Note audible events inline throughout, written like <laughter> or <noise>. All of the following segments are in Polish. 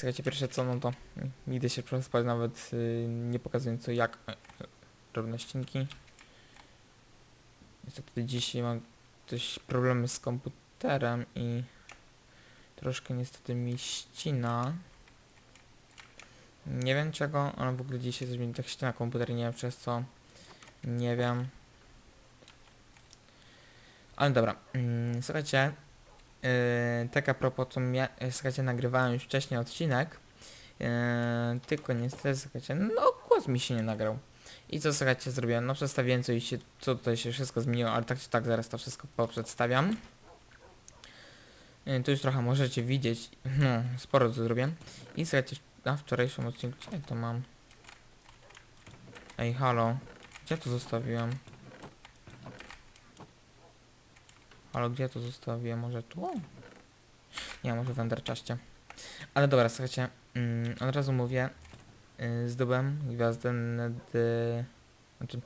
Słuchajcie, pierwsze co, no to nigdy się przespać, nawet y, nie pokazując co jak e, robię ścinki. Niestety dzisiaj mam coś problemy z komputerem i troszkę niestety mi ścina. Nie wiem czego, ale w ogóle dzisiaj coś mi tak ścina komputer, nie wiem przez co. Nie wiem. Ale dobra, mm, słuchajcie, Yy, tak a propos, to mia- yy, słuchajcie, nagrywałem już wcześniej odcinek, yy, tylko niestety, słuchajcie, no głos mi się nie nagrał. I co, słuchajcie, zrobiłem? No przedstawiłem co, się, co tutaj się wszystko zmieniło, ale tak czy tak zaraz to wszystko poprzedstawiam. Yy, tu już trochę możecie widzieć, <laughs> no, sporo co zrobiłem. I słuchajcie, na wczorajszym odcinku, gdzie ja to mam? Ej, halo, gdzie to zostawiłem? Ale gdzie to zostawię? Może tu? Nie, może w. Ale dobra, słuchajcie, mm, od razu mówię, yy, zdobyłem gwiazdę nad... Znaczy,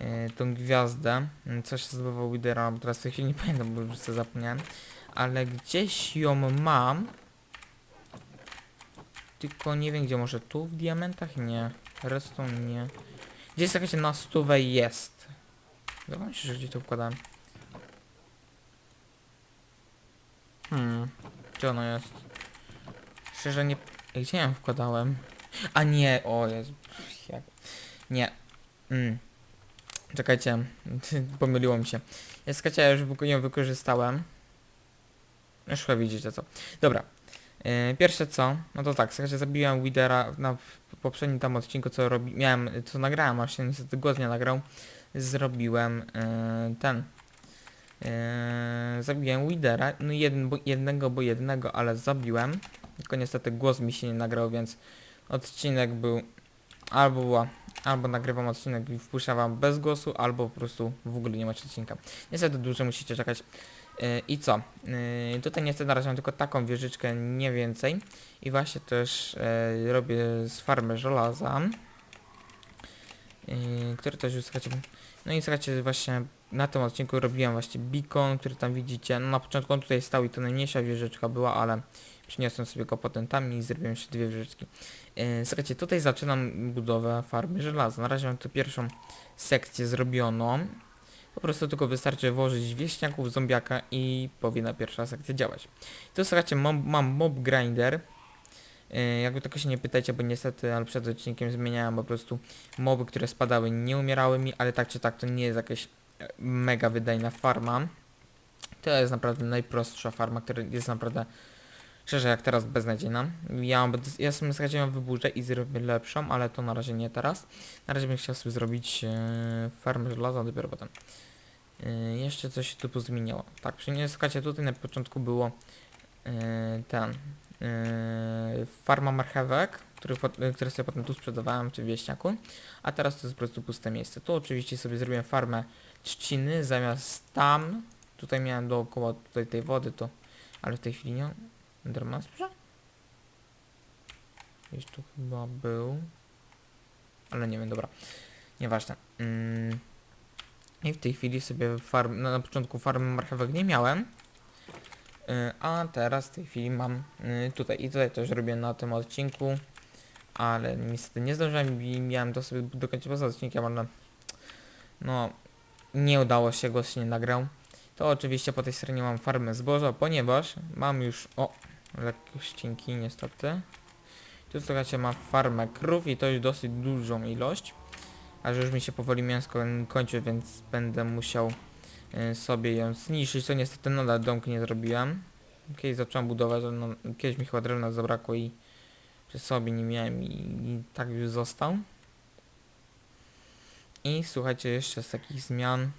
yy, tą gwiazdę, yy, coś zdobywał Widera, bo teraz w tej chwili nie pamiętam, bo już sobie zapomniałem, ale gdzieś ją mam, tylko nie wiem gdzie, może tu w diamentach? Nie, redstone nie. Gdzieś słuchajcie, na stówę jest. Wydawało mi się, że gdzieś to wkładałem. Hmm, gdzie ono jest? Szczerze nie... Gdzie ją wkładałem? A nie, o Jezu. Jak... Nie. Mm. Czekajcie, <laughs> pomyliło mi się. Ja ja już ją wykorzystałem. Już chyba widzicie co. Dobra. Yy, pierwsze co, no to tak, słuchajcie, zabiłem Widera na poprzednim tam odcinku, co robi, miałem, co nagrałem, a się niestety głos nie nagrał. Zrobiłem yy, ten, Eee, zabiłem Widera, no jeden, bo, jednego bo jednego, ale zabiłem. Tylko niestety głos mi się nie nagrał, więc odcinek był albo była, albo nagrywam odcinek i wpuszczam wam bez głosu, albo po prostu w ogóle nie macie odcinka. Niestety dłużej musicie czekać. Eee, I co? Eee, tutaj niestety na razie mam tylko taką wieżyczkę, nie więcej. I właśnie też eee, robię z farmy żelaza. Eee, który też już słuchajcie. No i słuchajcie, właśnie na tym odcinku robiłem właśnie beacon, który tam widzicie. No na początku on tutaj stał i to najmniejsza wieżyczka była, ale przyniosłem sobie go potem tam i zrobiłem jeszcze dwie wieżyczki. Yy, słuchajcie, tutaj zaczynam budowę farmy żelaza. Na razie mam tu pierwszą sekcję zrobioną. Po prostu tylko wystarczy włożyć wieśniaków, zombiaka i powinna pierwsza sekcja działać. Tu słuchajcie, mam, mam mob grinder. Yy, jakby tylko się nie pytajcie, bo niestety, ale przed odcinkiem zmieniałem po prostu moby, które spadały, nie umierały mi, ale tak czy tak to nie jest jakieś e, mega wydajna farma. To jest naprawdę najprostsza farma, która jest naprawdę, szczerze jak teraz, beznadziejna. Ja, ja sobie słuchajcie, ją wyburzę i zrobię lepszą, ale to na razie nie teraz. Na razie bym chciał sobie zrobić e, farmę żelaza, dopiero potem. E, jeszcze coś się tu pozmieniało. Tak, przy nie słuchajcie, tutaj na początku było e, ten e, farma marchewek, który, które sobie potem tu sprzedawałem w wieśniaku, a teraz to jest po prostu puste miejsce. Tu oczywiście sobie zrobiłem farmę trzciny zamiast tam, tutaj miałem dookoła tutaj tej wody, to, ale w tej chwili nie. Enderman sprze? Gdzieś tu chyba był, ale nie wiem, dobra, nieważne. Mm. I w tej chwili sobie farm, no, na początku farmy marchewek nie miałem, Y, A teraz w tej chwili mam y, tutaj i tutaj też robię na tym odcinku, ale niestety nie zdążyłem i miałem to sobie dokończyć poza odcinkiem, ale no nie udało się, głos się nie nagrał. To oczywiście po tej stronie mam farmę zboża, ponieważ mam już, o, lekkie ścinki niestety. Tu słuchajcie, mam farmę krów i to już dosyć dużą ilość. A że już mi się powoli mięsko kończy, więc będę musiał y, sobie ją zniszczyć, co niestety nadal domku nie zrobiłem. Kiedyś zacząłem budować, no, kiedyś mi chyba drewna zabrakło i przy sobie nie miałem i, i tak już został. I słuchajcie, jeszcze z takich zmian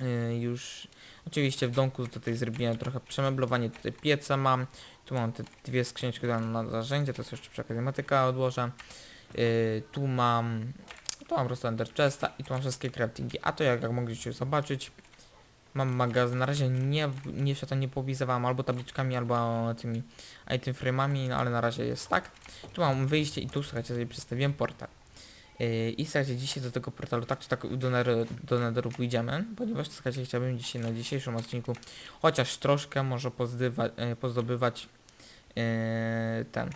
y, już oczywiście w domku tutaj zrobiłem trochę przemeblowanie, tutaj pieca mam, tu mam te dwie skrzyneczki na, na narzędzia, to jest jeszcze motyka odłożę. Y, tu mam tu mam po prostu Ender Chesta i tu mam wszystkie craftingi, a to jak, jak mogliście zobaczyć mam magazyn, na razie nie, nie się to nie popisywałem albo tabliczkami, albo tymi item frame'ami, no ale na razie jest tak. Tu mam wyjście i tu słuchajcie sobie przedstawiłem portal. I słuchajcie, dzisiaj do tego portalu tak czy tak do, do netheru pójdziemy, ponieważ słuchajcie, chciałbym dzisiaj na dzisiejszym odcinku chociaż troszkę może pozdywa, yy, pozdobywać Yy, ten.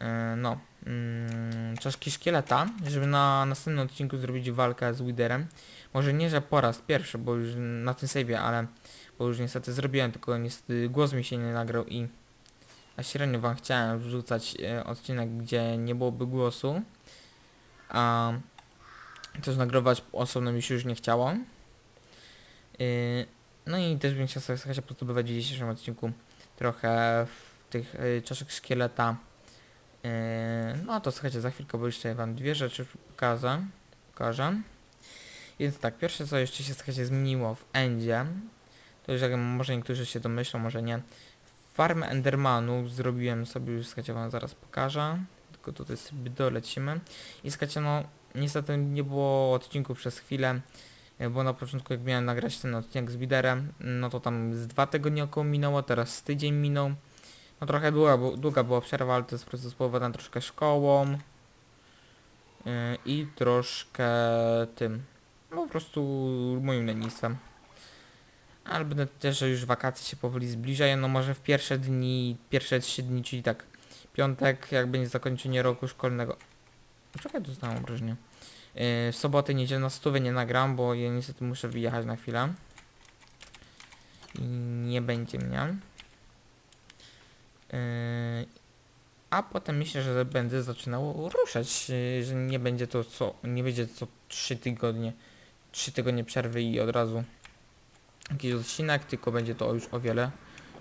Yy, no. Yy, czaszki szkieleta, żeby na następnym odcinku zrobić walkę z Widerem. Może nie, że po raz pierwszy, bo już na tym save'ie, ale bo już niestety zrobiłem, tylko niestety głos mi się nie nagrał i a średnio wam chciałem wrzucać e, odcinek, gdzie nie byłoby głosu. A też nagrywać osobno mi się już nie chciało. Yy, no i też bym chciał sobie pozdobywać w dzisiejszym odcinku trochę tych y, czaszek szkieleta. Yy, no to słuchajcie, za chwilkę, bo jeszcze wam dwie rzeczy pokażę. pokażę. Więc tak, pierwsze co jeszcze się słuchajcie zmieniło w Endzie, to już jak może niektórzy się domyślą, może nie. Farmę Endermanów zrobiłem sobie, już słuchajcie wam zaraz pokażę. Tylko tutaj sobie dolecimy. I słuchajcie, no niestety nie było odcinku przez chwilę. e, Bo na początku jak miałem nagrać ten odcinek z Widerem, no to tam z dwa tygodnie około minęło, teraz z tydzień minął. No trochę długa, długa była przerwa, ale to jest po prostu spowodowane troszkę szkołą. yy, I troszkę tym, no po prostu moim lenistwem. Ale będę też, że już wakacje się powoli zbliżają, no może w pierwsze dni, pierwsze trzy dni, czyli tak piątek, jak będzie zakończenie roku szkolnego. Czekaj, dostałem wrażenie. Yy, w sobotę, niedzielę na stówę nie nagram, bo ja niestety muszę wyjechać na chwilę. I nie będzie mnie. Yy, a potem myślę, że będę zaczynał ruszać, yy, że nie będzie to co, nie będzie co 3 tygodnie, 3 tygodnie przerwy i od razu jakiś odcinek, tylko będzie to już o wiele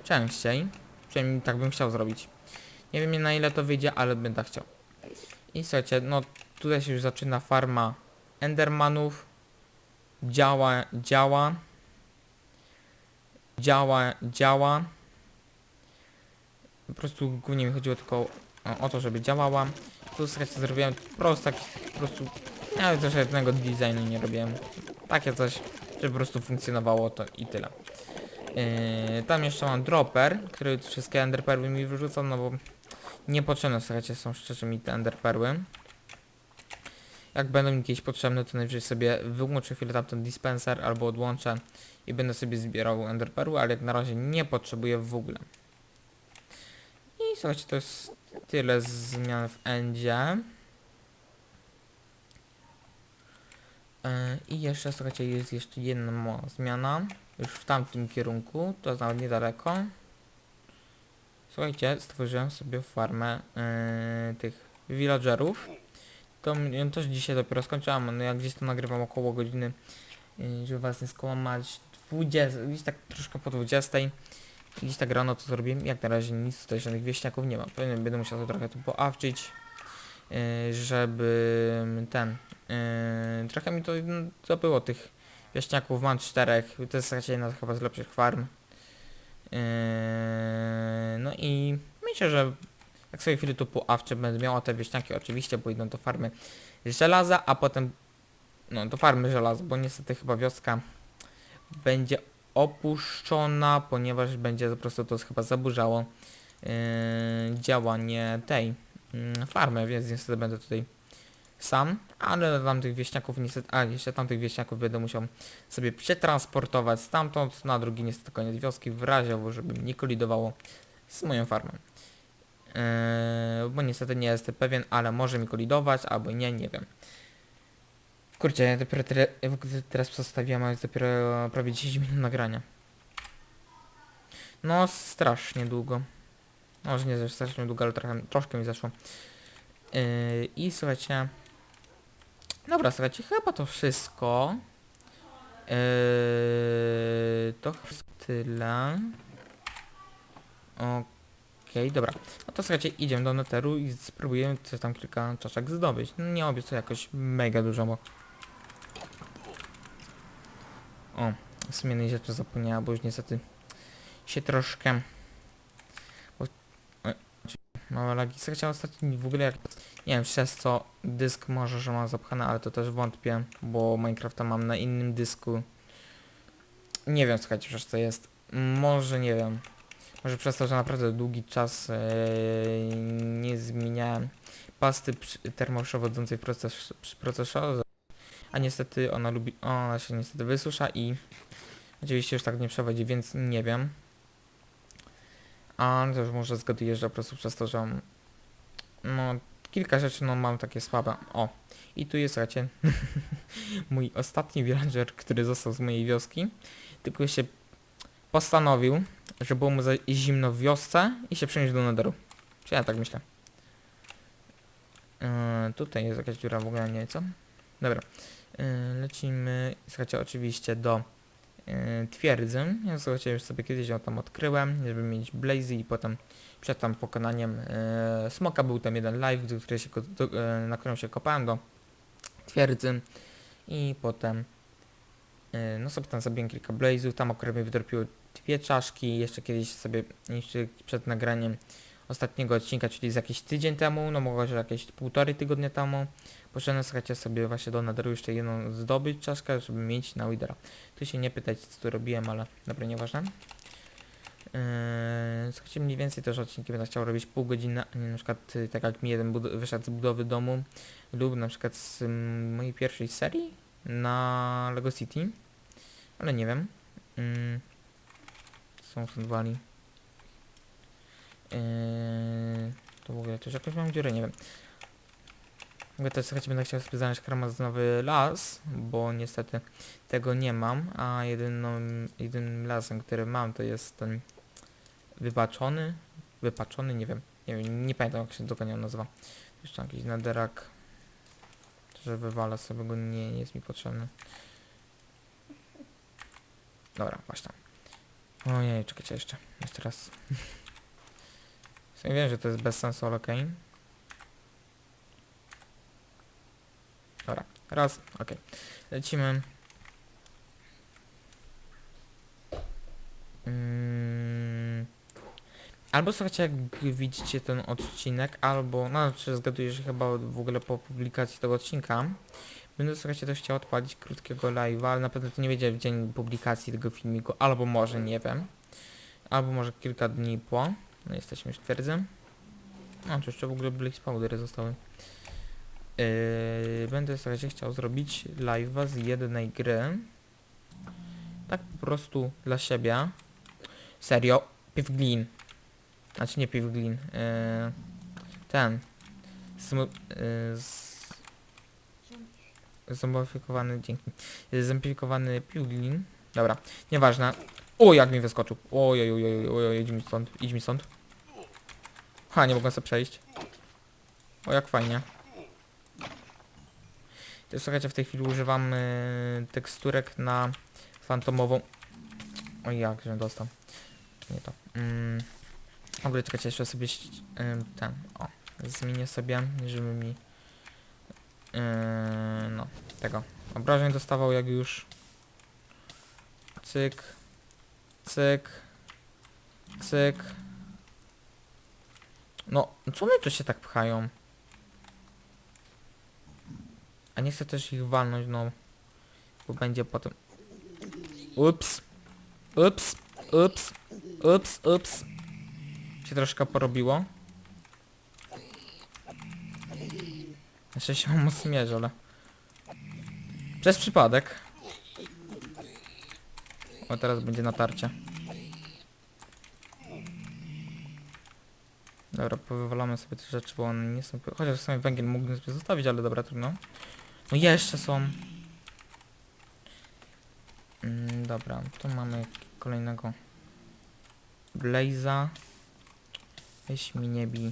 częściej. Przynajmniej tak bym chciał zrobić. Nie wiem na ile to wyjdzie, ale będę chciał. I słuchajcie, no tutaj się już zaczyna farma Endermanów. Działa, działa. Działa, działa. Po prostu głównie mi chodziło tylko o, to, żeby działała. Tu słuchajcie, zrobiłem po prostu taki, po prostu, nawet też jednego designu nie robiłem. Takie coś, żeby po prostu funkcjonowało to i tyle. Yy, tam jeszcze mam dropper, który wszystkie enderperły mi wyrzucał, no bo niepotrzebne, słuchajcie, są szczerze mi te enderperły. Jak będą mi kiedyś potrzebne, to najwyżej sobie wyłączę chwilę tamten dispenser albo odłączę i będę sobie zbierał enderperły, ale jak na razie nie potrzebuję w ogóle. I słuchajcie, to jest tyle zmian w endzie. Yy, I jeszcze, słuchajcie, jest jeszcze jedna zmiana. Już w tamtym kierunku, to jest nawet niedaleko. Słuchajcie, stworzyłem sobie farmę yy, tych villagerów. To ją też dzisiaj dopiero skończyłam, no ja gdzieś to nagrywam około godziny, yy, żeby was nie skłamać, 20, gdzieś tak troszkę po 20. Gdzieś tak rano to zrobiłem, jak na razie nic tutaj żadnych wieśniaków nie ma. Pewnie będę musiał to trochę tu poawczyć, yy, żeby ten, yy, trochę mi to no, zabyło tych wieśniaków, mam czterech, to jest raczej jedna chyba z lepszych farm. Yy, no i myślę, że jak sobie chwilę tu poawczę będę miała te wieśniaki oczywiście, bo idą do farmy żelaza, a potem no do farmy żelaza, bo niestety chyba wioska będzie opuszczona, ponieważ będzie po prostu to chyba zaburzało yy, działanie tej yy, farmy, więc niestety będę tutaj sam, ale tamtych wieśniaków niestety, a jeszcze tamtych wieśniaków będę musiał sobie przetransportować stamtąd na drugi niestety koniec wioski w razie, żeby nie kolidowało z moją farmą. Yy, bo niestety nie jestem pewien, ale może mi kolidować, albo nie, nie wiem. Kurczę, ja dopiero teraz przedstawiłem, a jest dopiero prawie 10 minut nagrania. No, strasznie długo. Może nie strasznie długo, ale trochę, troszkę mi zeszło. Yy, I słuchajcie... Dobra, słuchajcie, chyba to wszystko. Yy, to tyle. Okej, dobra. No to słuchajcie, idziemy do neteru i spróbujemy coś tam kilka czaszek zdobyć. No, nie obiecuję jakoś mega dużo, bo... O, w sumie rzeczy zapomniałem, bo już niestety się troszkę... Bo... e, Małe lagi. Słuchajcie, ostatnio w ogóle jak... Nie wiem, przez co dysk może, że mam zapchane, ale to też wątpię, bo Minecrafta mam na innym dysku. Nie wiem, słuchajcie, przez co jest. Może, nie wiem. Może przez to, że naprawdę długi czas e, nie zmieniałem pasty termoprzewodzącej w proces, procesorze, a niestety ona lubi, ona się niestety wysusza i oczywiście już tak nie przewodzi, więc nie wiem. A już może zgaduję, że po prostu przez to, że no kilka rzeczy no mam takie słabe. O, i tu jest, słuchajcie, <laughs> mój ostatni villager, który został z mojej wioski, tylko się postanowił, że było mu za zimno w wiosce i się przeniósł do Netheru. Czy ja tak myślę. Yy, tutaj jest jakaś dziura w ogóle, nie co. Dobra. Yy, lecimy, słuchajcie, oczywiście do yy, twierdzy. Ja słuchajcie, już sobie kiedyś ją tam odkryłem, żeby mieć Blazy i potem przed tam pokonaniem yy, Smoka był tam jeden live, do której się, do, yy, na którym się kopałem do twierdzy i potem no sobie tam zabiłem kilka Blazów, tam akurat mi wydropiły dwie czaszki, jeszcze kiedyś sobie, jeszcze przed nagraniem ostatniego odcinka, czyli z jakiś tydzień temu, no może jakieś półtorej tygodnia temu, poszedłem słuchajcie sobie właśnie do Netheru jeszcze jedną zdobyć czaszkę, żeby mieć na Widera. Tu się nie pytać co tu robiłem, ale dobra, nieważne. Yy, słuchajcie, mniej więcej też odcinki będę chciał robić pół godziny, na przykład y, tak jak mi jeden wyszedł z budowy domu lub na przykład z mojej pierwszej serii na Lego City, ale nie wiem. Yy, są wali. Yy, to w ogóle też jakoś mam dziurę, nie wiem. Ogóle też słuchajcie, będę chciał sobie znaleźć karmazynowy las, bo niestety tego nie mam, a jedyną, jedynym lasem, który mam to jest ten wybaczony, wypaczony, nie wiem, nie wiem, nie pamiętam jak się dokładnie on nazywa. Jeszcze jakiś naderak, że wywalę sobie go, nie, nie jest mi potrzebny. Dobra, właśnie. Ojej, czekajcie jeszcze, jeszcze raz. <laughs> Sumie wiem, że to jest bez sensu, ale okej. Dobra, raz, okej. Lecimy. Mm. Albo słuchajcie, jak widzicie ten odcinek, albo, no znaczy zgaduję, że chyba w ogóle po publikacji tego odcinka będę słuchajcie też chciał odpalić krótkiego live'a, ale na pewno to nie będzie w dzień publikacji tego filmiku, albo może, nie wiem. Albo może kilka dni po. No jesteśmy już w twierdzy. No, czy jeszcze w ogóle Blaze Powdery zostały. Yy, będę słuchajcie chciał zrobić live'a z jednej gry. Tak po prostu dla siebie. Serio. Pivglin. Znaczy nie Pivglin. Yy, ten. Zmo, yy, z, zmodyfikowany, dzięki. Zmodyfikowany Pivglin. Dobra, nieważne. O, jak mi wyskoczył. Ojej, ojej, ojej, idź mi stąd, idź mi stąd. Ha, nie mogę sobie przejść. O, jak fajnie. To słuchajcie, w tej chwili używam y, teksturek na fantomową... O jak, że dostał. Nie to. Mm. W ogóle czekajcie, jeszcze sobie y, ten, o, zmienię sobie, żeby mi y, no, tego obrażeń dostawał jak już cyk, cyk, cyk. No, co one tu się tak pchają? A nie chcę też ich walnąć, no. Bo będzie potem... Ups. Ups. Ups. Ups. Ups. Się troszkę porobiło. Jeszcze się <laughs> mocno mierzy, ale... Przez przypadek. O, teraz będzie natarcie. Dobra, powywalamy sobie te rzeczy, bo one nie są... Chociaż w sumie węgiel mógłbym sobie zostawić, ale dobra, trudno. No jeszcze są. Mm, dobra, tu mamy kolejnego Blaze'a. Weź mi nie bij.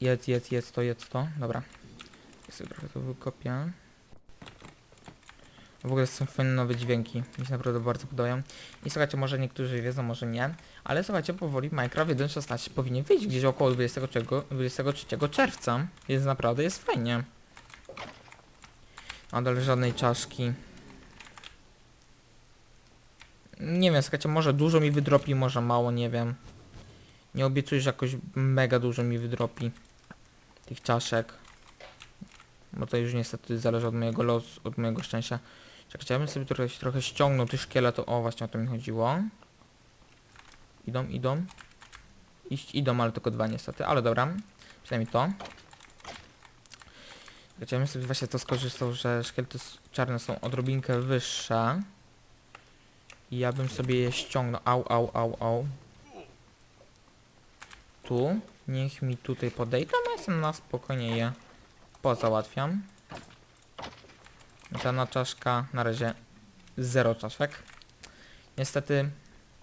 Jedz, jedz, jedz to, jedz to. Dobra. Ja sobie trochę to wykopię. W ogóle są fajne nowe dźwięki. Mi się naprawdę bardzo podobają. I słuchajcie, może niektórzy wiedzą, może nie. Ale słuchajcie, powoli Minecraft 1.16 powinien wyjść gdzieś około 23, 23 czerwca. Więc naprawdę jest fajnie. Nadal żadnej czaszki. Nie wiem, słuchajcie, może dużo mi wydropi, może mało, nie wiem. Nie obiecuję, że jakoś mega dużo mi wydropi tych czaszek. Bo to już niestety zależy od mojego losu, od mojego szczęścia. Czekajcie, ja bym sobie trochę, trochę ściągnął tych szkieletów. O, właśnie o to mi chodziło. Idą, idą. Iść, idą, ale tylko dwa niestety, ale dobra. Przynajmniej to. Czekajcie, ja bym sobie właśnie to skorzystał, że szkielety czarne są odrobinkę wyższe. I ja bym sobie je ściągnął. Au, au, au, au. Tu. Niech mi tutaj podejdą, ja sobie na spokojnie je pozałatwiam. Żadna czaszka, na razie zero czaszek. Niestety,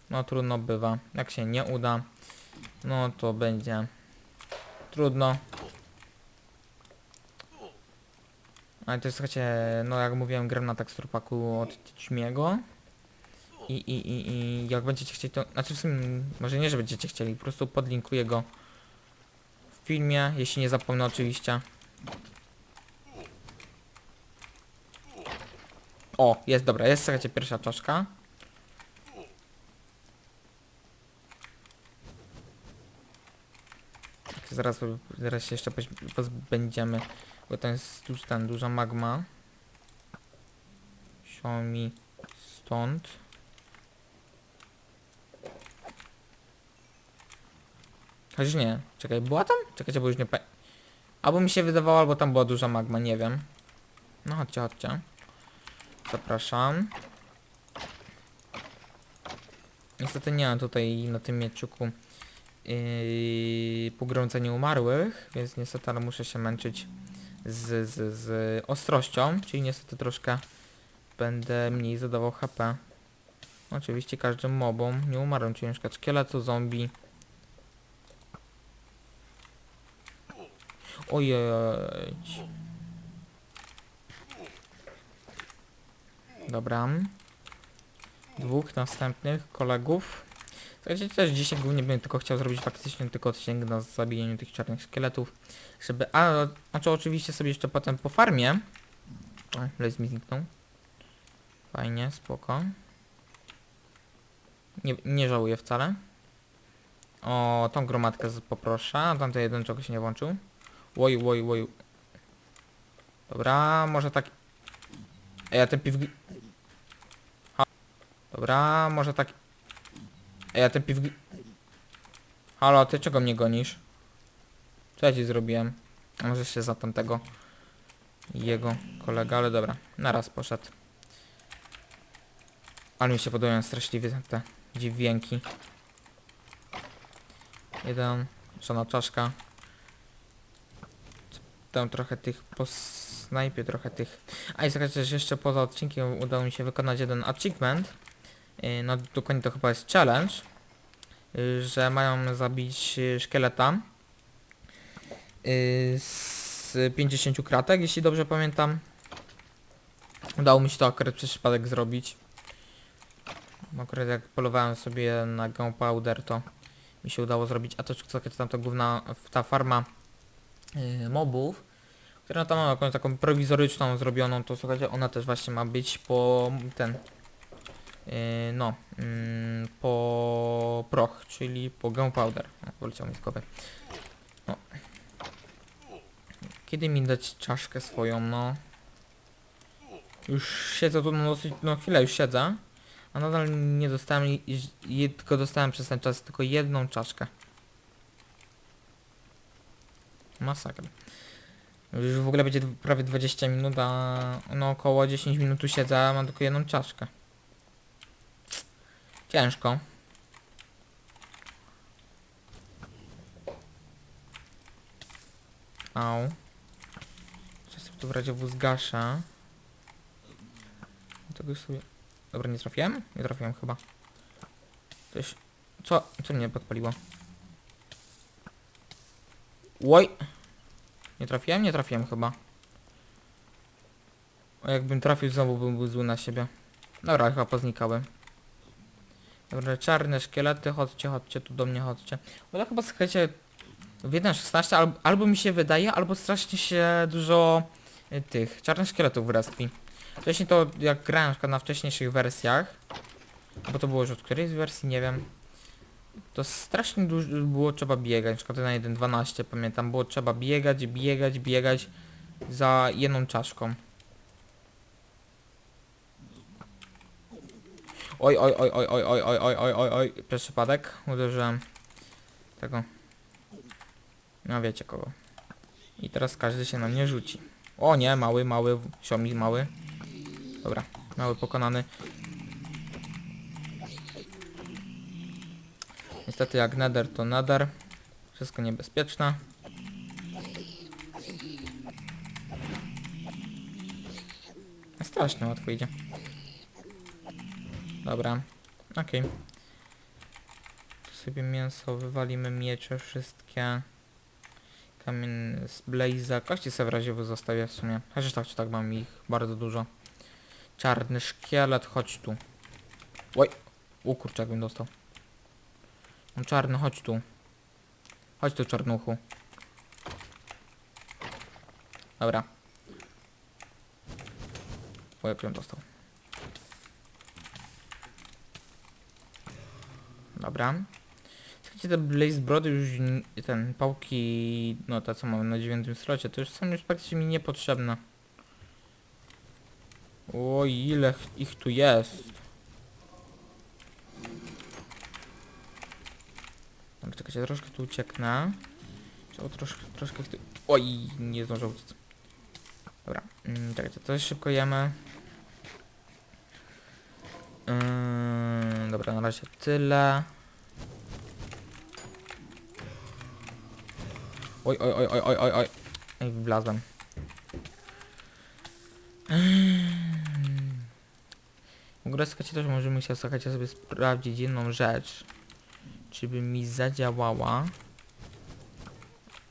no trudno bywa. Jak się nie uda, no to będzie trudno. Ale to jest, słuchajcie, no jak mówiłem, gram na teksturpaku od Ćmiego. I, i, i, I jak będziecie chcieli to... Znaczy w sumie, może nie, że będziecie chcieli, po prostu podlinkuję go filmie, jeśli nie zapomnę oczywiście. O, jest dobra, jest słuchajcie pierwsza czaszka. Tak, Zaraz, zaraz się jeszcze pozbędziemy, bo to jest tu ten duża magma. Xiaomi stąd. Chociaż nie, czekaj, była tam? Czekajcie, bo już nie. Albo mi się wydawało, albo tam była duża magma, nie wiem. No chodźcie, chodźcie. Zapraszam. Niestety nie mam tutaj na tym mieczuku yy, umarłych, więc niestety ale muszę się męczyć z, z, z ostrością, czyli niestety troszkę będę mniej zadawał HP. Oczywiście każdym mobom nie umarłem, przykład szkieletu, zombie. Ojej. Dobra. Dwóch następnych kolegów. Słuchajcie, też dzisiaj głównie będę tylko chciał zrobić faktycznie tylko odcinek na zabijaniu tych czarnych szkieletów. Żeby... A, znaczy oczywiście sobie jeszcze potem po farmie. O, mi zniknął. Fajnie, spoko. Nie, nie żałuję wcale. O, tą gromadkę poproszę. Tamten jeden czegoś nie włączył. Oj, oj, oj. Dobra, może tak... Ej, a ten piw... Ha. Dobra, może tak... Ej, a ten piw... Halo, ty czego mnie gonisz? Co ja ci zrobiłem? Może się za tamtego... Jego kolega, ale dobra. Naraz poszedł. Ale mi się podobają straszliwie te dźwięki. Jeden, żona czaszka. Tam trochę tych po snajpie, trochę tych... A i słuchajcie, że jeszcze poza odcinkiem udało mi się wykonać jeden achievement. Yy, No dokładnie to chyba jest challenge. yy, Że mają zabić szkieleta. yy, Z 50 kratek, jeśli dobrze pamiętam. Udało mi się to akurat przez przypadek zrobić. Akurat jak polowałem sobie na gunpowder to mi się udało zrobić. A to słuchajcie, tam to główna ta farma mobów, która tam ma jakąś taką prowizoryczną zrobioną, to słuchajcie, ona też właśnie ma być po ten, yy, no, mm, po proch, czyli po gunpowder. Poleciał mi. No. Kiedy mi dać czaszkę swoją, no? Już siedzę tu no dosyć, no chwilę już siedzę, a nadal nie dostałem, tylko dostałem przez ten czas tylko jedną czaszkę. Masakra. Już w ogóle będzie prawie 20 minut, a no około 10 minut tu siedzę, a mam tylko jedną czaszkę. Ciężko. Au. Sobie tu w razie w zgaszę. Tego sobie... Dobra, nie trafiłem? Nie trafiłem chyba. Coś... Co? Co mnie podpaliło? Oj! Nie trafiłem? Nie trafiłem chyba. Jakbym trafił znowu bym był zły na siebie. Dobra, chyba poznikały. Dobra, czarne szkielety, chodźcie, chodźcie, tu do mnie chodźcie. To chyba słuchajcie, w 1.16 albo, albo mi się wydaje, albo strasznie się dużo y, tych czarnych szkieletów respi. Wcześniej to jak grałem na na wcześniejszych wersjach, Bo to było już od którejś wersji, nie wiem. To strasznie dużo było trzeba biegać, na przykład na 1.12 pamiętam, było trzeba biegać, biegać, biegać za jedną czaszką. Oj, oj, oj, oj, oj, oj, oj, oj, oj, oj, oj, przez przypadek uderzyłem tego. No wiecie kogo. I teraz każdy się na mnie rzuci. O nie, mały, mały, siomi mały. Dobra, mały pokonany. Niestety jak nether to nether. Wszystko niebezpieczne. Strasznie łatwo idzie. Dobra, okej. Tu sobie mięso, wywalimy miecze wszystkie. Kamień z Blaze'a. Kości sobie w razie zostawię w sumie. Chociaż tak czy tak mam ich bardzo dużo. Czarny szkielet, chodź tu. Oj! U kurczak bym dostał. No czarny, chodź tu. Chodź tu czarnuchu. Dobra. O jak ją dostał. Dobra. Słuchajcie, te Blaze Brody już, ten, pałki, no te co mamy na dziewiątym slocie, to już są już praktycznie mi niepotrzebne. O, ile ch- ich tu jest. Czekajcie, troszkę tu ucieknę. Trzeba troszkę, troszkę. Oj, nie zdążę uciec. Dobra, mm, czekajcie, to szybko jemy. Yy, dobra, na razie tyle. Oj, oj, oj, oj, oj, oj, oj. Ej, wlazłem. W ogóle słuchajcie, też możemy się słuchajcie sobie sprawdzić jedną rzecz. Czy by mi zadziałała.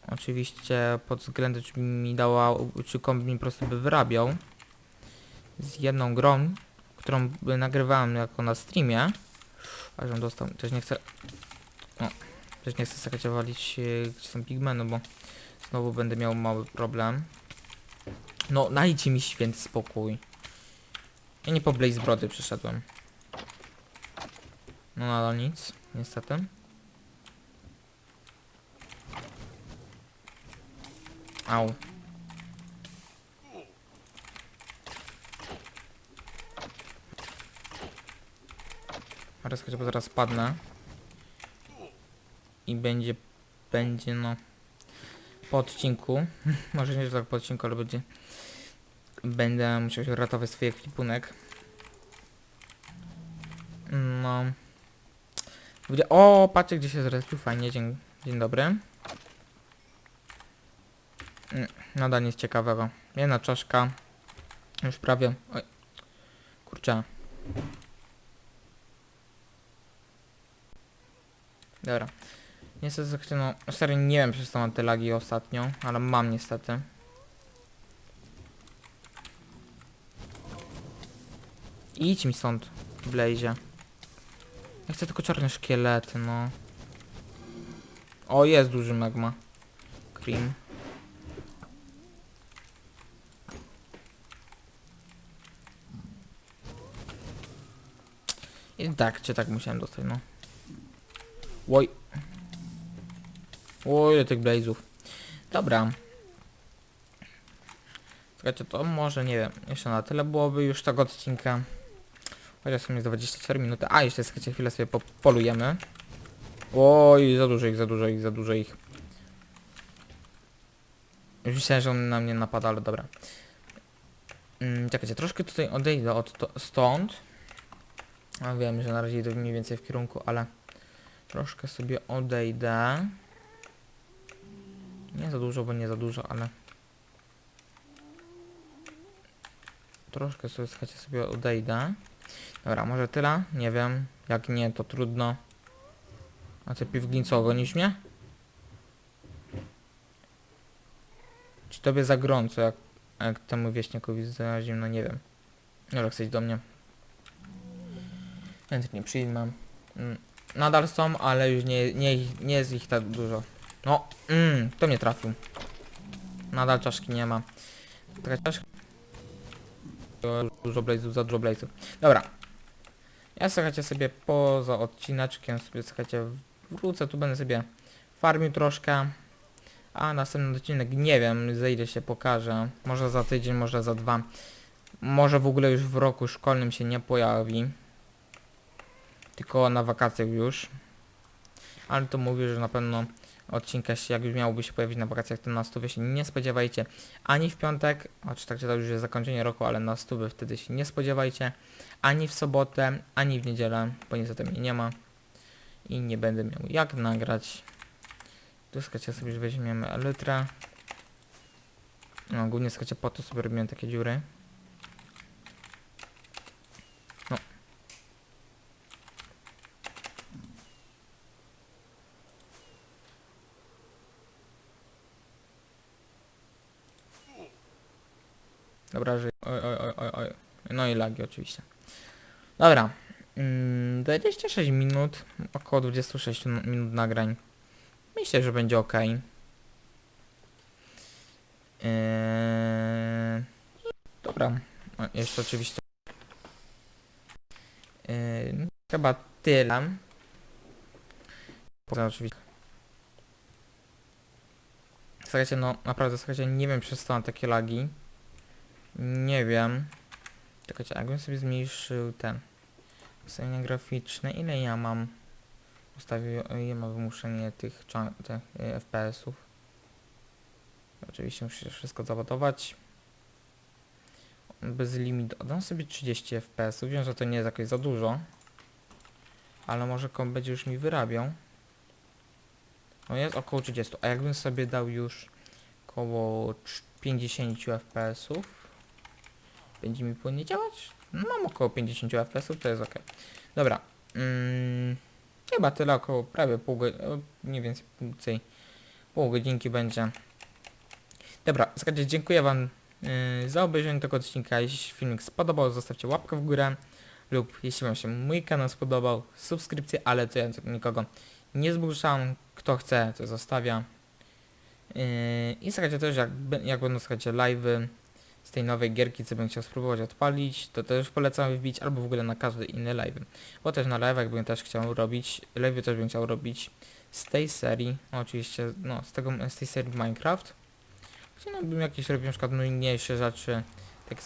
Oczywiście pod względem czy mi dała, czy komp mi po prostu by wyrabiał. Z jedną grą, którą nagrywałem jako na streamie. A żebym dostał, też nie chcę... O, też nie chcę słuchajcie walić e, gdzie są pigmeny, bo znowu będę miał mały problem. No, dajcie mi święty spokój. Ja nie po Blaze Brody przyszedłem. No nadal nic, niestety. Au. Ryskać, bo zaraz padnę. I będzie, będzie no, po odcinku. <laughs> Może nie, że tak po odcinku, ale będzie, będę musiał się ratować swój ekwipunek. No. Będzie, o, patrzcie gdzie się zrespił, fajnie, dzień, dzień dobry. Mm, Nadal nic ciekawego. Jedna czaszka. Już prawie. Oj. Kurczę. Dobra. Niestety, słuchajcie, no, serio nie wiem, przez co mam te lagi ostatnio, ale mam niestety. Idź mi stąd, Blazie. Ja chcę tylko czarne szkielety, no. O, jest duży magma. Cream. I tak, czy tak musiałem dostać, no. Oj. Oj, ile tych blazów. Dobra. Słuchajcie, to może, nie wiem, jeszcze na tyle byłoby już tego odcinka. Chociaż są jest 24 minuty. A, jeszcze słuchajcie, chwilę sobie popolujemy. Oj, za dużo ich, za dużo ich, za dużo ich. Już myślałem, że on na mnie napada, ale dobra. Mm, czekajcie, troszkę tutaj odejdę od to, stąd. A wiem, że na razie idę mniej więcej w kierunku, ale troszkę sobie odejdę. Nie za dużo, bo nie za dużo, ale troszkę sobie, słuchajcie, sobie odejdę. Dobra, może tyle? Nie wiem. Jak nie, to trudno. A ty piwglin co, gonisz mnie? Czy tobie za gorąco, jak, jak temu wieśniakowi za zimno, nie wiem. Dobra, chcesz do mnie. Chętnie przyjmę. Mm, Nadal są, ale już nie, nie, nie jest ich tak dużo. No, mm, to mnie trafił. Nadal czaszki nie ma. Taka czaszka. Dużo za dużo. Dobra. Ja słuchajcie sobie poza odcineczkiem sobie słuchajcie wrócę, tu będę sobie farmił troszkę. A następny odcinek nie wiem za ile się pokaże. Może za tydzień, może za dwa. Może w ogóle już w roku szkolnym się nie pojawi. Tylko na wakacjach już. Ale to mówię, że na pewno odcinka jak już miałoby się pojawić na wakacjach, to na stówie się nie spodziewajcie. Ani w piątek, choć tak, że to już jest zakończenie roku, ale na stówy wtedy się nie spodziewajcie. Ani w sobotę, ani w niedzielę, bo niestety mnie nie ma. I nie będę miał jak nagrać. Tu skacie sobie weźmiemy elytrę. No, głównie skacie po to sobie robiłem takie dziury. Dobra, że... Oj, oj, oj, oj. No i lagi oczywiście. Dobra. Mm, 26 minut, około 26 n- minut nagrań. Myślę, że będzie ok. Eee... Dobra, o, jeszcze oczywiście. Eee, chyba tyle. Poza oczywiście. Słuchajcie, no naprawdę, słuchajcie, nie wiem przez co mam takie lagi. Nie wiem. Czekajcie, jakbym sobie zmniejszył ten ustawienia graficzne, ile ja mam ustawił, ile ma wymuszenie tych, tych FPS-ów. Oczywiście muszę wszystko załadować. Bez limitu. Dam sobie 30 FPS-ów. Wiem, że to nie jest jakoś za dużo. Ale może będzie już mi wyrabiał. No jest około 30. A jakbym sobie dał już około cz- 50 FPS-ów, będzie mi płynnie działać? Mam około 50 FPS-ów, to jest ok. Dobra. Mm, chyba tyle, około prawie pół godziny, nie więcej, więcej, pół godzinki będzie. Dobra, słuchajcie, dziękuję wam yy, za obejrzenie tego odcinka. Jeśli filmik spodobał, zostawcie łapkę w górę lub jeśli wam się mój kanał spodobał, subskrypcję, ale to ja nikogo nie zmuszam. Kto chce, to zostawia. Yy, I słuchajcie też, jak, jak będą słuchajcie live'y z tej nowej gierki, co bym chciał spróbować odpalić, to też polecam wbić, albo w ogóle na każdy inny live. Bo też na live'ach bym też chciał robić, live też bym chciał robić z tej serii, no oczywiście, no z tego, z tej serii Minecraft. Gdzie no bym jakieś robił na przykład rzeczy, tak,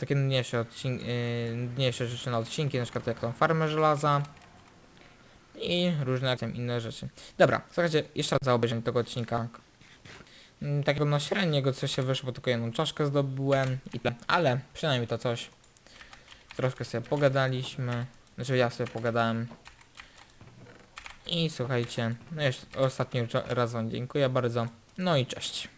takie nudniejsze, odcin- yy, rzeczy na odcinki, na przykład jak tą farmę żelaza i różne tam inne rzeczy. Dobra, słuchajcie, jeszcze raz za obejrzenie tego odcinka. Mm, Takiego no średniego co się wyszło, tylko jedną czaszkę zdobyłem i tyle. Ale przynajmniej to coś. Troszkę sobie pogadaliśmy. Znaczy ja sobie pogadałem. I słuchajcie, no jeszcze ostatni raz wam dziękuję bardzo. No i cześć.